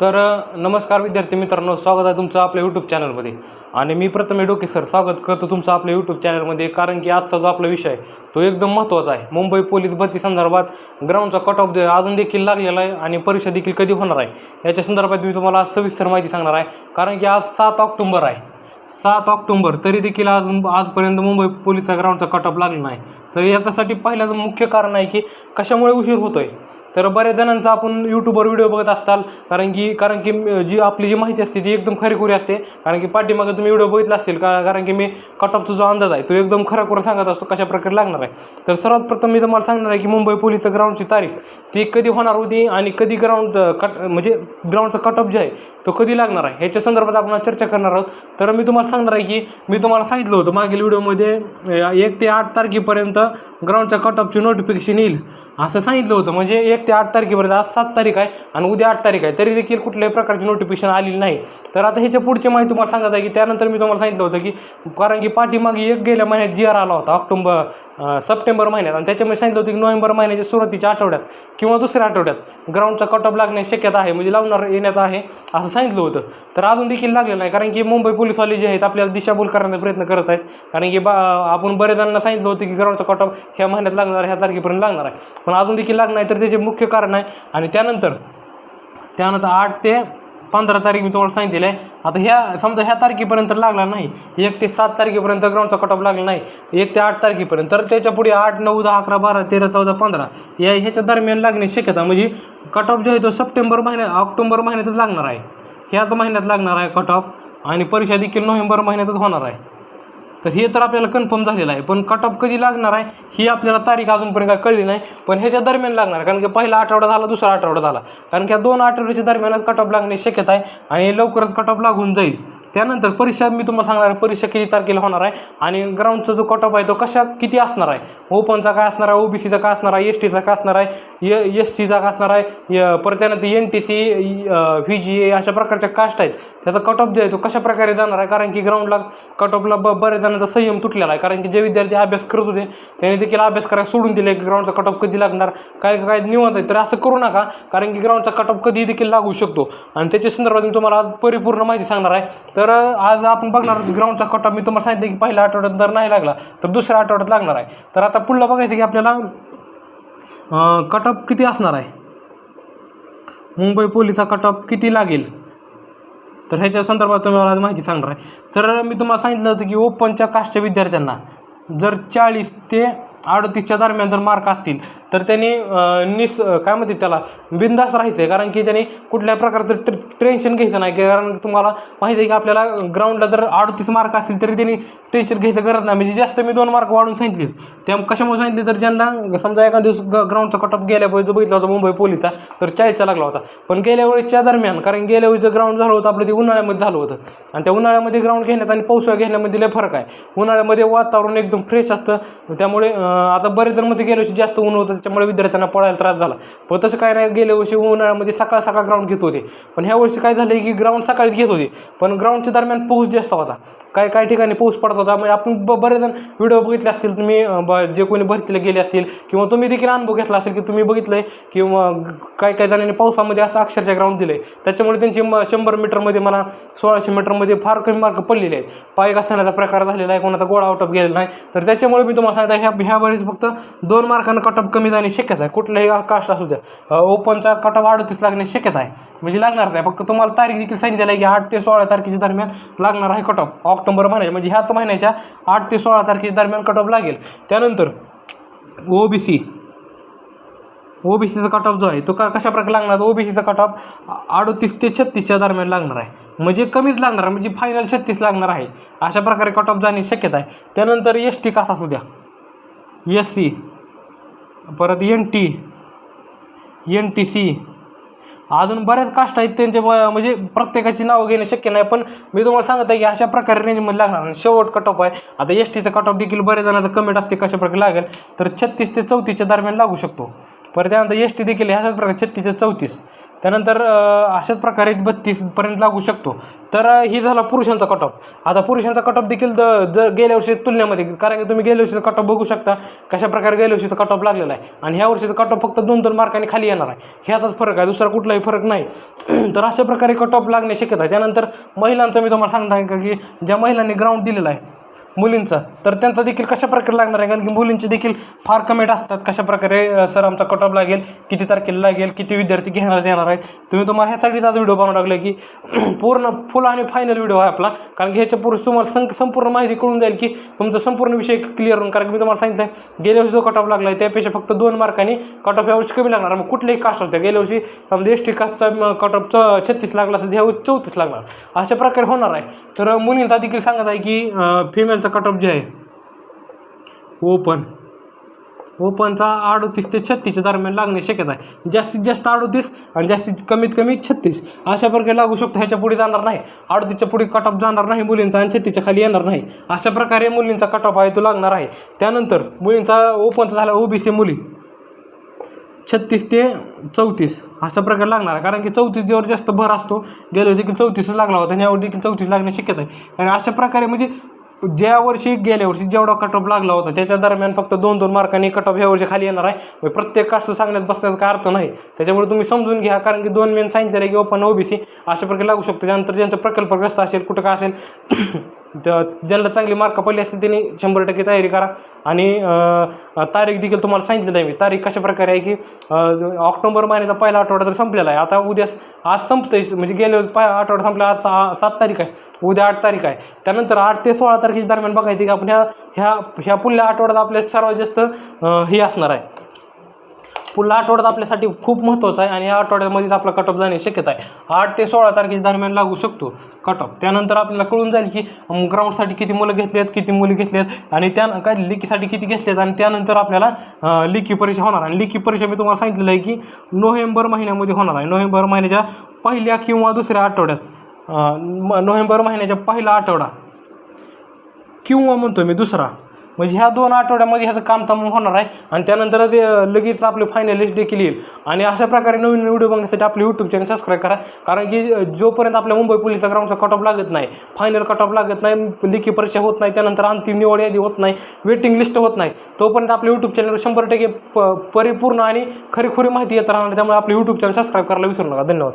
तर नमस्कार विद्यार्थी मित्रांनो स्वागत आहे तुमचं आपल्या यूट्यूब चॅनलमध्ये आणि मी प्रथमे डोके सर स्वागत करतो तुमचं आपल्या यूट्यूब चॅनलमध्ये कारण की आजचा जो आपला विषय आहे तो एकदम महत्त्वाचा आहे. मुंबई पोलीस भरती संदर्भात ग्राउंडचा कट ऑफ अजून देखील लागलेला आहे आणि परीक्षा देखील कधी होणार आहे? याच्या संदर्भात मी तुम्हाला आज सविस्तर माहिती सांगणार आहे. कारण की आज सात ऑक्टोंबर आहे. सात ऑक्टोंबर तरी देखील अजून आजपर्यंत मुंबई पोलीसचा ग्राउंडचा कट ऑफ लागला नाही. तर याच्यासाठी पहिल्याचं मुख्य कारण आहे की कशामुळे उशीर होतो आहे तर बऱ्याच जणांचा आपण यूट्यूबवर व्हिडिओ बघत असताल कारण की कारण की जी आपली जी माहिती असते ती एकदम खरीखुरी असते कारण की पाठीमागं तुम्ही व्हिडिओ बघितला असेल का कारण की मी कट ऑफचा जो अंदाज आहे तो एकदम खराखुरा सांगत असतो कशा प्रकारे लागणार आहे. तर सर्वात प्रथम मी तुम्हाला सांगणार आहे की मुंबई पोलीसचं ग्राउंडची तारीख ती कधी होणार होती आणि कधी ग्राउंड कट म्हणजे ग्राउंडचा कट ऑफ जे आहे तो कधी लागणार आहे ह्याच्या संदर्भात आपण चर्चा करणार आहोत. तर मी तुम्हाला सांगणार आहे की मी तुम्हाला सांगितलं होतं मागील व्हिडिओमध्ये एक ते आठ तारखेपर्यंत ग्राउंडच्या कट ऑफची नोटिफिकेशन येईल. असं सांगितलं होतं म्हणजे एक ते आठ तारखेपर्यंत आज सात तारीख आहे आणि उद्या आठ तारीख आहे. तरी देखील कुठल्याही प्रकारची नोटिफिकेशन आलेली नाही. तर आता ह्याच्या पुढची माहिती तुम्हाला सांगत आहे की त्यानंतर मी तुम्हाला सांगितलं होतं की कारण की पाठीमागे एक गेल्या महिन्यात जी आर आला होता ऑक्टोबर सप्टेंबर महिन्यात. आणि त्याच्यामध्ये सांगितलं होतं की नोव्हेंबर महिन्याच्या सुरुवातीच्या आठवड्यात किंवा दुसऱ्या आठवड्यात ग्राउंडचा कट ऑफ लागण्याची शक्यता आहे म्हणजे लावणार येण्यात आहे असं सांगितलं होतं. तर अजून देखील लागलेलं नाही कारण की मुंबई पोलीसवाले जे आहेत आपल्याला दिशाभूल करण्याचा प्रयत्न करत आहेत. कारण की बा आपण बरेच जणांना सांगितलं होतं की ग्राउंडचा कट ऑफ ह्या महिन्यात लागणार ह्या तारखेपर्यंत लागणार आहे. पण अजून देखील लागणार तर त्याचे मुख्य कारण आहे. आणि त्यानंतर त्यानंतर आठ ते पंधरा तारीख मी तुम्हाला सांगितलेलं आहे. आता ह्या समजा ह्या तारखेपर्यंत लागला नाही. एक ते सात तारखेपर्यंत ग्राउंडचा कट ऑफ लागला नाही. एक ते आठ तारखेपर्यंत. तर त्याच्या पुढे आठ नऊ दहा अकरा बारा तेरा चौदा पंधरा या ह्याच्या दरम्यान लागण्याची शक्यता. म्हणजे कट ऑफ जो आहे तो सप्टेंबर महिन्यात ऑक्टोबर महिन्यातच लागणार आहे. ह्याच महिन्यात लागणार आहे कट ऑफ आणि परीक्षा देखील नोव्हेंबर महिन्यातच होणार आहे. तर हे तर आपल्याला कन्फर्म झालेलं आहे. पण कट ऑफ कधी लागणार आहे ही आपल्याला तारीख अजूनपर्यंत काय कळली नाही. पण ह्याच्या दरम्यान लागणार कारण की पहिला आठवडा झाला दुसरा आठवडा झाला. कारण की या दोन आठवड्याच्या दरम्यानच कट ऑफ लागण्याची शक्यता आहे आणि लवकरच कट ऑफ लागून जाईल. त्यानंतर परीक्षा मी तुम्हाला सांगणार आहे परीक्षा किती तारखेला होणार आहे आणि ग्राउंडचा जो कट ऑफ आहे तो कशा किती असणार आहे? ओपनचा काय असणार आहे? ओबीसीचा काय असणार आहे? एस टीचा काय असणार आहे? य एस सीचा काय असणार आहे? य परत त्यानंतर N T C V G A अशा प्रकारच्या कास्ट आहेत. त्याचा कट ऑफ जे आहे तो कशा प्रकारे जाणार आहे? कारण की ग्राउंडला कट ऑफला ब बऱ्याच जणांचा संयम तुटलेला आहे. कारण की जे विद्यार्थी अभ्यास करत होते त्यांनी देखील अभ्यास करायला सोडून दिले. की ग्राउंडचा कट ऑफ कधी लागणार? काय काय निवांत आहे? तर असं करू नका. कारण की ग्राउंडचा कट ऑफ कधी देखील लागू शकतो. आणि त्याच्या संदर्भात मी तुम्हाला आज परिपूर्ण माहिती सांगणार आहे. तर आज आपण बघणार ग्राउंडचा कट ऑफ मी तुम्हाला सांगितलं की पहिल्या आठवड्यात जर नाही लागला तर दुसऱ्या आठवड्यात लागणार आहे. तर आता पुढला बघायचं की आपल्याला कट ऑफ किती असणार आहे? मुंबई पोलीसचा कट ऑफ किती लागेल? तर ह्याच्या संदर्भात तुम्हाला मला माहिती सांगणार आहे. तर मी तुम्हाला सांगितलं होतं की ओपनच्या कास्टच्या विद्यार्थ्यांना जर चाळीस ते अडतीसच्या दरम्यान जर मार्क असतील तर त्यांनी निस काय म्हणते त्याला बिंदास राहायचं आहे कारण की त्यांनी कुठल्या प्रकारचं टे टेन्शन घ्यायचं नाही. कारण तुम्हाला माहिती आहे की आपल्याला ग्राउंडला जर अडतीस मार्क असतील तरी त्यांनी टेन्शन घ्यायचं गरज नाही. म्हणजे जास्त मी दोन मार्क वाढून सांगितले त्या कशामुळे सांगितले तर ज्यांना समजा एका दिवस ग ग्राउंडचा कटअप ऑफ गेल्या वेळेस बघितला होता मुंबई पोलीसचा तर चाळीसचा लागला होता. पण गेल्या वेळेसच्या दरम्यान कारण गेल्या वेळेस ग्राउंड झालं होतं आपलं ते उन्हाळ्यामध्ये झालं होतं. आणि त्या उन्हाळ्यामध्ये ग्राउंड घेण्यात आणि पावसाळा घेण्यामध्ये लय फरक आहे. उन्हाळ्यामध्ये वातावरण एकदम फ्रेश असतं. त्यामुळे आता बरेच तर मध्ये गेल्या वर्षी जास्त ऊन होतं त्याच्यामुळे विद्यार्थ्यांना पळायला त्रास झाला. पण तसं काय नाही गेल्या वर्षी उन्हाळ्यामध्ये सकाळ सकाळ ग्राउंड घेत होते. पण ह्या वर्षी काय झालं की ग्राउंड सकाळीच घेत होते. पण ग्राउंडच्या दरम्यान पाऊस जास्त होता. काय काय ठिकाणी पाऊस पडत होता म्हणजे आपण ब बरेच जण व्हिडिओ बघितले असतील तुम्ही ब जे कोणी भरतीला गेले असतील किंवा तुम्ही देखील अनुभव घेतला असेल की तुम्ही बघितलं आहे किंवा काय काय जणांनी पावसामध्ये असं अक्षरशः ग्राउंड दिलं आहे त्याच्यामुळे त्यांची म शंभर मीटरमध्ये मला सोळाशे मीटरमध्ये फार कमी मार्क पडलेले आहेत. पाय घसरण्याचा प्रकार झालेला आहे कोणाचा गोळा आउट ऑफ गेलेला नाही. तर त्याच्यामुळे मी तुम्हाला सांगता ह्या ह्या यावेळेस फक्त दोन मार्कानं कटअप कमी जाण्याची शक्यता आहे. कुठल्याही कास्ट असू द्या. ओपनचा कटअप अडतीस लागण्याची शक्यता आहे. म्हणजे लागणारच आहे. फक्त तुम्हाला तारीख देखील सांगितलेलं आहे की आठ ते सोळा तारखेच्या दरम्यान लागणार आहे कट ऑफ ऑक्टोबर महिन्याच्या म्हणजे ह्याच महिन्याच्या आठ ते सोळा तारखेच्या दरम्यान कटअप लागेल. त्यानंतर ओ बी सी ओबीसीचा कट ऑफ जो आहे तो का कशाप्रकारे लागणार ओ लागणार ओबीसीचा कट ऑफ अडतीस ते छत्तीसच्या दरम्यान लागणार आहे. म्हणजे कमीच लागणार आहे. म्हणजे फायनल छत्तीस लागणार आहे. अशा प्रकारे कट ऑफ जाण्याची शक्यता आहे. त्यानंतर एस टी कास असू द्या. एस सी परत N T N T C अजून बऱ्याच कास्ट आहेत त्यांचे म्हणजे प्रत्येकाची नावं घेणे शक्य नाही पण मी तुम्हाला सांगत आहे की अशा प्रकारे रेंजमध्ये लागणार आणि शेवट कट ऑफ आहे. आता एस टीचा कट ऑफ देखील बऱ्याच जणांचं कमेंट असते कशा प्रकारे लागेल तर छत्तीस ते चौतीसच्या दरम्यान लागू शकतो. परत त्यानंतर एस टी देखील ह्याच प्रकारे छत्तीस ते चौतीस. त्यानंतर अशाच प्रकारे बत्तीसपर्यंत लागू शकतो. तर हे ही झाला पुरुषांचा कट ऑफ आता पुरुषांचा कट ऑफ देखील द जर गेल्या वर्षी तुलनेमध्ये कारण की तुम्ही गेल्या वर्षीचा कट ऑफ बघू शकता कशा प्रकारे गेल्या वर्षीचा कट ऑफ लागलेला आहे. आणि ह्या वर्षीचा कट ऑफ फक्त दोन दोन मार्कांनी खाली येणार आहे. ह्याचाच फरक आहे. दुसरा कुठलाही फरक नाही. तर अशा प्रकारे कट ऑफ लागणे शक्यता आहे. त्यानंतर महिलांचं मी तुम्हाला सांगता का की ज्या महिलांनी ग्राउंड दिलेला आहे मुलींचा. तर त्यांचा देखील कशा प्रकारे लागणार आहे? कारण की मुलींचे देखील फार कमेंट असतात. कशा प्रकारे सर आमचा कट ऑफ लागेल? किती तारखेला लागेल? किती विद्यार्थी घेणार देणार आहेत? तुम्ही तुम्हाला ह्यासाठीच आज व्हिडिओ बनवू लागले की पूर्ण फुल आणि फायनल व्हिडिओ आहे आपला. कारण की ह्याच्या पुरुष तुम्हाला सं संपूर्ण माहिती कळून जाईल की तुमचा संपूर्ण विषय क्लिअर होऊन कारण की मी तुम्हाला सांगितलं गेल्या वर्षी जो कट ऑफ लागला आहे त्यापेक्षा फक्त दोन मार्कांनी कट ऑफ यावर्षी कमी लागणार. मग कुठलेही कास्ट होत्या गेल्या वर्षी समजा एस टी कास्टचा कट ऑफ छत्तीस लागला असेल ह्यावेळी चौतीस लागणार. अशा प्रकारे होणार आहे. तर मुलींचा देखील सांगत आहे की फिमेलचा कट ऑफ जे आहे ओपन ओपनचा अडतीस ते छत्तीसच्या दरम्यान लागणे शक्यता आहे. जास्तीत जास्त अडतीस आणि जास्तीत कमीत कमी छत्तीस. अशा प्रकारे लागू शकतो ह्याच्या पुढे जाणार नाही. अडतीसच्या पुढे कट ऑफ जाणार नाही मुलींचा आणि छत्तीसच्या खाली येणार नाही. अशा प्रकारे मुलींचा कट ऑफ आहे तो लागणार आहे. त्यानंतर मुलींचा ओपनचा झाला ओबीसी मुली. छत्तीस ते चौतीस. अशा प्रकारे लागणार आहे. कारण की चौतीस जेव्हा जास्त भर असतो गेलो देखील चौतीसच लागला होता आणि यावर देखील चौतीस लागण्याची शक्यता आहे. आणि अशा प्रकारे म्हणजे ज्या वर्षी गेल्या वर्षी जेवढा कट ऑफ लागला होता त्याच्या दरम्यान फक्त दोन दोन मार्कांनी कट ऑफ ह्या वर्षी खाली येणार आहे. म्हणजे प्रत्येक कास्ट सांगण्यात बसण्याचा काय अर्थ नाही. त्याच्यामुळे तुम्ही समजून घ्या कारण की दोन मेन सांगितलेलं आहे की ओपन ओबीसी अशा प्रकारे लागू शकतो. त्यानंतर ज्यांचा प्रकल्पग्रस्त असेल कुठं काय असेल ज्यांना चांगली मार्क पडली असतील त्यांनी शंभर टक्के तयारी करा. आणि तारीख देखील तुम्हाला सांगितलेलं आहे मी. तारीख कशा प्रकारे आहे की ऑक्टोबर महिन्याचा पहिला आठवडा तर संपलेला आहे. आता उद्या आज संपतंय. म्हणजे गेल्या वेळेस आठवडा संपला आज सहा सात तारीख आहे. उद्या आठ तारीख आहे. त्यानंतर आठ ते सोळा तारखेच्या दरम्यान बघायचं की आपण ह्या ह्या ह्या पुढल्या आठवड्यात आपल्या सर्वात जास्त हे असणार आहे. पुढला आठवड्यात आपल्यासाठी खूप महत्त्वाचा आहे आणि या आठवड्यामध्येच आपला कट ऑफ जाण्याची शक्यता आहे. आठ ते सोळा तारखेच्या दरम्यान लागू शकतो कट ऑफ त्यानंतर आपल्याला कळून जाईल की ग्राउंडसाठी किती मुलं घेतली आहेत किती मुली घेतली आहेत आणि त्या काय लिकीसाठी किती घेतली आहेत आणि त्यानंतर आपल्याला लेखी लिखी परीक्षा होणार आणि लिखी परीक्षा मी तुम्हाला सांगितलेलं आहे की नोव्हेंबर महिन्यामध्ये होणार आहे. नोव्हेंबर महिन्याच्या पहिल्या किंवा दुसऱ्या आठवड्यात नोव्हेंबर महिन्याच्या पहिला आठवडा किंवा म्हणतो मी दुसरा म्हणजे ह्या दोन आठवड्यामध्ये ह्याचं काम होणार आहे. आणि त्यानंतर ते लगेच आपले फायनलिस्ट देखील येईल. आणि अशा प्रकारे नवीन व्हिडिओ बघण्यासाठी आपले यूट्यूब चॅनल सबस्क्राईब करा. कारण की जोपर्यंत आपल्या मुंबई पोलीसचा ग्राउंडचा कट ऑफ लागत नाही फायनल कट ऑफ लागत नाही लिखी परीक्षा होत नाही त्यानंतर अंतिम निवड यादी होत नाही वेटिंग लिस्ट होत नाही तोपर्यंत आपल्या यूट्यूब चॅनलवर शंभर टक्के प परिपूर्ण आणि खरीखुरी माहिती येत राहणार त्यामुळे आपले यूट्यूब चॅनल सबस्क्राईब करायला विसरू नका. धन्यवाद.